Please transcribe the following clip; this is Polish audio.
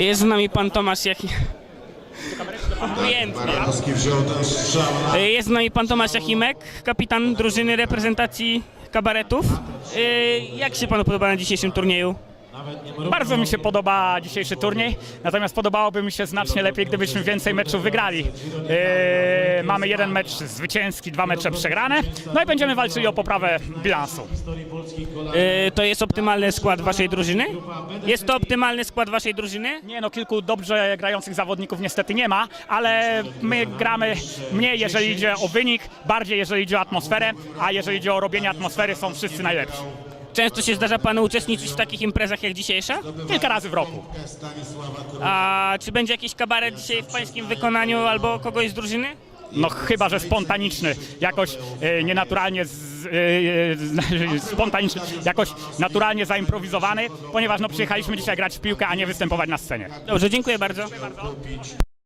Jest z nami pan Tomasz Jachi... Obojętnie. Baranowski wziął ten strzał na Jest z nami pan Tomasz Jachimek, kapitan drużyny reprezentacji kabaretów. Y, Jak się panu podoba na dzisiejszym turnieju? Bardzo mi się podoba dzisiejszy turniej, natomiast podobałoby mi się znacznie lepiej, gdybyśmy więcej meczów wygrali. Yy, mamy jeden mecz zwycięski, dwa mecze przegrane, no i będziemy walczyli o poprawę bilansu. Y, To jest optymalny skład waszej drużyny? Jest to optymalny skład waszej drużyny? Nie no, kilku dobrze grających zawodników niestety nie ma, ale my gramy mniej, jeżeli idzie o wynik, bardziej jeżeli idzie o atmosferę, a jeżeli idzie o robienie atmosfery, są wszyscy najlepsi. Często się zdarza panu uczestniczyć w takich imprezach jak dzisiejsza? Kilka razy w roku. A czy będzie jakiś kabaret dzisiaj w pańskim wykonaniu albo kogoś z drużyny? No chyba, że spontaniczny, jakoś e, nienaturalnie z, e, e, spontaniczny, jakoś naturalnie zaimprowizowany, ponieważ no przyjechaliśmy dzisiaj grać w piłkę, a nie występować na scenie. Dobrze, dziękuję bardzo.